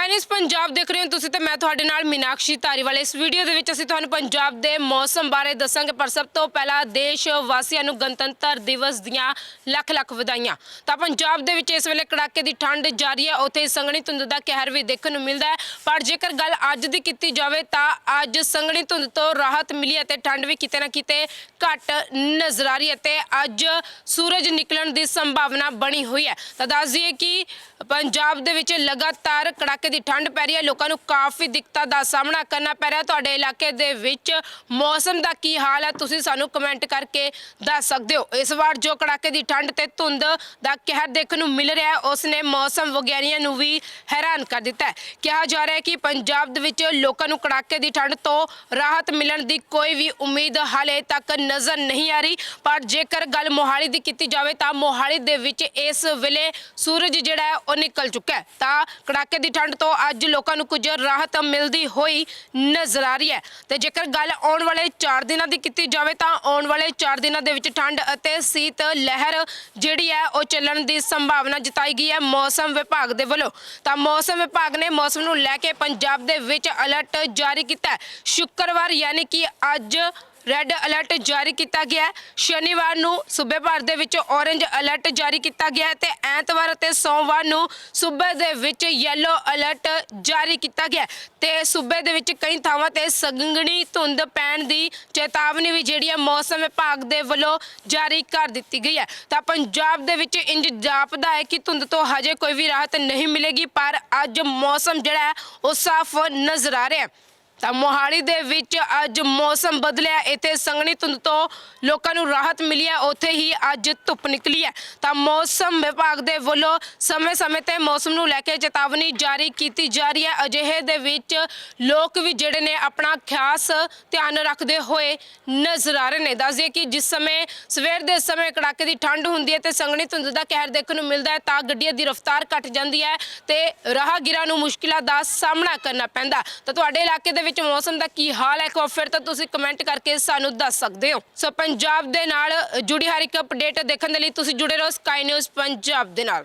Sky news Punjab ਦੇਖ ਰਹੇ ਹੋ ਤੁਸੀਂ ਤੇ ਮੈਂ ਤੁਹਾਡੇ ਨਾਲ ਮੀਨਾਕਸ਼ੀ ਧਾਰੀਵਾਲ। ਇਸ ਵੀਡੀਓ ਦੇ ਵਿੱਚ ਅਸੀਂ ਤੁਹਾਨੂੰ ਪੰਜਾਬ ਦੇ ਮੌਸਮ ਬਾਰੇ ਦੱਸਾਂਗੇ, ਪਰ ਸਭ ਤੋਂ ਪਹਿਲਾਂ ਦੇਸ਼ ਵਾਸੀਆਂ ਨੂੰ ਗਣਤੰਤਰ ਦਿਵਸ ਦੀਆਂ ਲੱਖ ਲੱਖ ਵਧਾਈਆਂ। ਤਾਂ ਪੰਜਾਬ ਦੇ ਵਿੱਚ ਇਸ ਵੇਲੇ ਕੜਾਕੇ ਦੀ ਠੰਡ ਜਾਰੀ ਹੈ, ਉੱਥੇ ਸੰਘਣੀ ਧੁੰਦ ਦਾ ਕਹਿਰ ਵੀ ਦੇਖਣ ਨੂੰ ਮਿਲਦਾ ਹੈ। ਪਰ ਜੇਕਰ ਗੱਲ ਅੱਜ ਦੀ ਕੀਤੀ ਜਾਵੇ ਤਾਂ ਅੱਜ ਸੰਘਣੀ ਧੁੰਦ ਤੋਂ ਰਾਹਤ ਮਿਲੀ ਅਤੇ ਠੰਡ ਵੀ ਕਿਤੇ ਨਾ ਕਿਤੇ ਘਟ ਨਜ਼ਰ ਆ ਰਹੀ ਹੈ ਤੇ ਅੱਜ ਸੂਰਜ ਨਿਕਲਣ ਦੀ ਸੰਭਾਵਨਾ ਬਣੀ ਹੋਈ ਹੈ। ਤਾਂ ਦੱਸ ਦਈਏ ਕਿ ਪੰਜਾਬ ਦੇ ਵਿੱਚ ਲਗਾਤਾਰ ਕੜਾਕੇ ਦੀ ਠੰਡ ਪੈ ਰਹੀ ਹੈ। ਲੋਕਾਂ ਨੂੰ ਕਾਫੀ ਦਿੱਕਤਾਂ ਦਾ ਸਾਹਮਣਾ ਕਰਨਾ ਪੈ ਰਿਹਾ। ਤੁਹਾਡੇ ਇਲਾਕੇ ਦੇ ਵਿੱਚ ਮੌਸਮ ਦਾ ਕੀ ਹਾਲ ਹੈ? ਤੁਸੀਂ ਸਾਨੂੰ ਕਮੈਂਟ ਕਰਕੇ ਦੱਸ ਸਕਦੇ ਹੋ। ਇਸ ਵਾਰ ਜੋ ਕੜਾਕੇ ਦੀ ਠੰਡ ਤੇ ਧੁੰਦ ਦਾ ਕਹਿਰ ਦੇਖਣ ਨੂੰ ਮਿਲ ਰਿਹਾ ਹੈ ਉਸ ਨੇ ਮੌਸਮ ਵਿਗਿਆਨੀਆਂ ਨੂੰ ਵੀ ਹੈਰਾਨ ਕਰ ਦਿੱਤਾ ਹੈ। ਕਿਹਾ ਜਾ ਰਿਹਾ ਹੈ ਕਿ ਪੰਜਾਬ ਦੇ ਵਿੱਚ ਲੋਕਾਂ ਨੂੰ ਕੜਾਕੇ ਦੀ ਠੰਡ ਤੋਂ ਰਾਹਤ ਮਿਲਣ ਦੀ ਕੋਈ ਵੀ ਉਮੀਦ ਹਾਲੇ ਤੱਕ ਨਜ਼ਰ ਨਹੀਂ ਆ ਰਹੀ। ਪਰ ਜੇਕਰ ਗੱਲ ਮੋਹਾਲੀ ਦੀ ਕੀਤੀ ਜਾਵੇ ਤਾਂ ਮੋਹਾਲੀ ਦੇ ਵਿੱਚ ਇਸ ਵੇਲੇ ਸੂਰਜ ਜਿਹੜਾ ਹੈ, ਉਹ ਨਿਕਲ ਚੁੱਕਾ ਹੈ। ਤਾਂ ਕੜਾਕੇ ਦੀ ਠੰਡ ਤੋਂ ਅੱਜ ਲੋਕਾਂ ਨੂੰ ਕੁਝ ਰਾਹਤ ਮਿਲਦੀ ਹੋਈ ਨਜ਼ਰ ਆ ਰਹੀ ਹੈ। ਤੇ ਜੇਕਰ ਗੱਲ ਆਉਣ ਵਾਲੇ 4 ਦਿਨਾਂ ਦੀ ਕੀਤੀ ਜਾਵੇ ਤਾਂ ਆਉਣ ਵਾਲੇ 4 ਦਿਨਾਂ ਦੇ ਵਿੱਚ ਠੰਡ ਅਤੇ ਸੀਤ ਲਹਿਰ ਜਿਹੜੀ ਹੈ, ਉਹ ਚੱਲਣ ਦੀ ਸੰਭਾਵਨਾ ਜਤਾਈ ਗਈ ਹੈ ਮੌਸਮ ਵਿਭਾਗ ਦੇ ਵੱਲੋਂ। ਤਾਂ ਮੌਸਮ ਵਿਭਾਗ ਨੇ ਮੌਸਮ ਨੂੰ ਲੈ ਕੇ ਪੰਜਾਬ ਦੇ ਵਿੱਚ ਅਲਰਟ ਜਾਰੀ ਕੀਤਾ ਸ਼ੁੱਕਰਵਾਰ ਯਾਨੀ ਕਿ ਅੱਜ ਰੈੱਡ ਅਲਰਟ ਜਾਰੀ ਕੀਤਾ ਗਿਆ ਹੈ। ਸ਼ਨੀਵਾਰ ਨੂੰ ਸੂਬੇ ਭਰ ਦੇ ਵਿੱਚ ਔਰੇਂਜ ਅਲਰਟ ਜਾਰੀ ਕੀਤਾ ਗਿਆ ਹੈ ਤੇ ਐਤਵਾਰ ਅਤੇ ਸੋਮਵਾਰ ਨੂੰ ਸੂਬੇ ਦੇ ਵਿੱਚ ਯੈਲੋ ਅਲਰਟ ਜਾਰੀ ਕੀਤਾ ਗਿਆ ਹੈ। ਤੇ ਸੂਬੇ ਦੇ ਵਿੱਚ ਕਈ ਥਾਵਾਂ ਤੇ ਸੰਘਣੀ ਧੁੰਦ ਪੈਣ ਦੀ ਚੇਤਾਵਨੀ ਵੀ ਜਿਹੜੀ ਹੈ ਮੌਸਮ ਵਿਭਾਗ ਦੇ ਵੱਲੋਂ ਜਾਰੀ ਕਰ ਦਿੱਤੀ ਗਈ ਹੈ। ਤਾਂ ਪੰਜਾਬ ਦੇ ਵਿੱਚ ਇੰਜ ਜਾਪਦਾ ਹੈ ਕਿ ਧੁੰਦ ਤੋਂ ਹਜੇ ਕੋਈ ਵੀ ਰਾਹਤ ਨਹੀਂ ਮਿਲੇਗੀ, ਪਰ ਅੱਜ ਮੌਸਮ ਜਿਹੜਾ ਹੈ ਉਹ ਸਾਫ਼ ਨਜ਼ਰ ਆ ਰਿਹਾ ਹੈ। ਤਾਂ ਮੋਹਾਲੀ ਦੇ ਵਿੱਚ ਅੱਜ ਮੌਸਮ ਬਦਲਿਆ, ਇੱਥੇ ਸੰਘਣੀ ਧੁੰਦ ਤੋਂ ਲੋਕਾਂ ਨੂੰ ਰਾਹਤ ਮਿਲੀ ਹੈ, ਉੱਥੇ ਹੀ ਅੱਜ ਧੁੱਪ ਨਿਕਲੀ ਹੈ। ਤਾਂ ਮੌਸਮ ਵਿਭਾਗ ਦੇ ਵੱਲੋਂ ਸਮੇਂ-ਸਮੇਂ ਤੇ ਮੌਸਮ ਨੂੰ ਲੈ ਕੇ ਚੇਤਾਵਨੀ ਜਾਰੀ ਕੀਤੀ ਜਾ ਰਹੀ ਹੈ। ਅਜਿਹੇ ਦੇ ਵਿੱਚ ਲੋਕ ਵੀ ਜਿਹੜੇ ਨੇ ਆਪਣਾ ਖਾਸ ਧਿਆਨ ਰੱਖਦੇ ਹੋਏ ਨਜ਼ਰ ਆ ਰਹੇ ਨੇ। ਦੱਸਦੇ ਕਿ ਜਿਸ ਸਮੇਂ ਸਵੇਰ ਦੇ ਸਮੇਂ ਕੜਾਕੇ ਦੀ ਠੰਡ ਹੁੰਦੀ ਹੈ ਤੇ ਸੰਘਣੀ ਧੁੰਦ ਦਾ ਕਹਿਰ ਦੇਖਣ ਨੂੰ ਮਿਲਦਾ ਹੈ, ਤਾਂ ਗੱਡੀਆਂ ਦੀ ਰਫ਼ਤਾਰ ਘਟ ਜਾਂਦੀ ਹੈ ਤੇ ਰਾਹਗੀਰਾਂ ਨੂੰ ਮੁਸ਼ਕਿਲਾਂ ਦਾ ਸਾਹਮਣਾ ਕਰਨਾ ਪੈਂਦਾ। ਤਾਂ ਤੁਹਾਡੇ ਇਲਾਕੇ ਦੇ ਵਿੱਚ ਮੌਸਮ ਦਾ ਕੀ ਹਾਲ ਹੈ, ਇੱਕ ਵਾਰ ਫਿਰ ਤਾਂ ਤੁਸੀਂ ਕਮੈਂਟ ਕਰਕੇ ਸਾਨੂੰ ਦੱਸ ਸਕਦੇ ਹੋ। ਸੋ ਪੰਜਾਬ ਦੇ ਨਾਲ ਜੁੜੀ ਹਰ ਇੱਕ ਅਪਡੇਟ ਦੇਖਣ ਦੇ ਲਈ ਤੁਸੀਂ ਜੁੜੇ ਰਹੋ ਸਕਾਈ ਨਿਊਜ਼ ਪੰਜਾਬ ਦੇ ਨਾਲ।